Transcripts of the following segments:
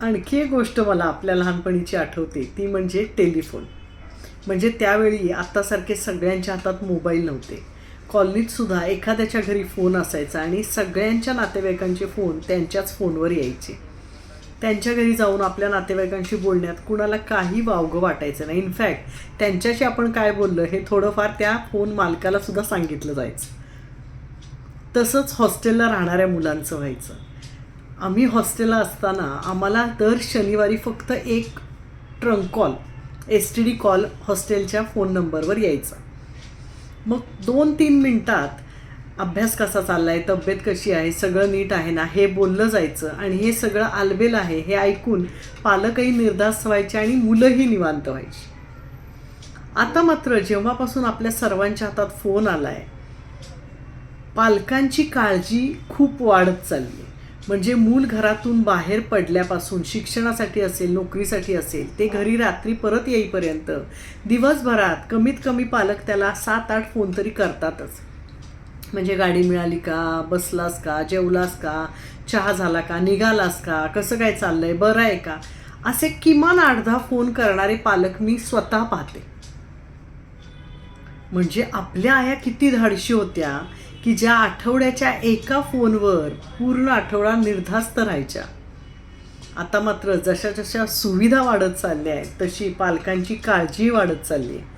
आणखी एक गोष्ट मला आपल्या लहानपणीची आठवते ती म्हणजे टेलिफोन. म्हणजे त्यावेळी आत्तासारखे सगळ्यांच्या हातात मोबाईल नव्हते. कॉलनीत सुद्धा एखाद्याच्या घरी फोन असायचा आणि सगळ्यांच्या नातेवाईकांचे फोन त्यांच्याच फोनवर यायचे. त्यांच्या घरी जाऊन आपल्या नातेवाईकांशी बोलण्यात कुणाला काही वावगं वाटायचं नाही. इनफॅक्ट त्यांच्याशी आपण काय बोललं हे थोडंफार त्या फोन मालकाला सुद्धा सांगितलं जायचं. तसंच हॉस्टेलला राहणाऱ्या मुलांचं व्हायचं. आम्ही हॉस्टेलला असताना आम्हाला दर शनिवारी फक्त एक trunk call S T D call हॉस्टेलच्या phone नंबरवर यायचा. मग दोन तीन मिनटात अभ्यास कसा चाललाय तब्येत कशी आहे सगळं नीट आहे ना हे बोललं जायचं आणि हे सगळं आलबेल आहे हे ऐकून पालकही निर्धास्त व्हायचे आणि मुलंही निवांत व्हायची. आता मात्र जेव्हापासून आपल्या सर्वांच्या हातात फोन आलाय पालकांची काळजी खूप वाढत चालली. आहे म्हणजे मूल घरातून बाहेर पडल्यापासून शिक्षणासाठी असेल नोकरीसाठी असेल ते घरी रात्री परत येईपर्यंत दिवसभरात कमीत कमी पालक त्याला सात आठ फोन तरी करतातच. म्हणजे गाडी मिळाली का बसलास का जेवलास का चहा झाला का निघालास का कसं काय चाललं आहे बरं आहे का? असे किमान अर्धा फोन करणारे पालक मी स्वतः पाहते. म्हणजे आपल्या आया किती धाडशी होत्या की ज्या आठवड्याच्या एका फोनवर पूर्ण आठवडा निर्धास्त राहायच्या. आता मात्र जशा जशा सुविधा वाढत चालल्या आहेत तशी पालकांची काळजी वाढत चालली आहे.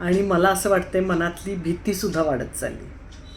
आणि मला असं वाटते मनातली भीतीसुद्धा वाढत चालली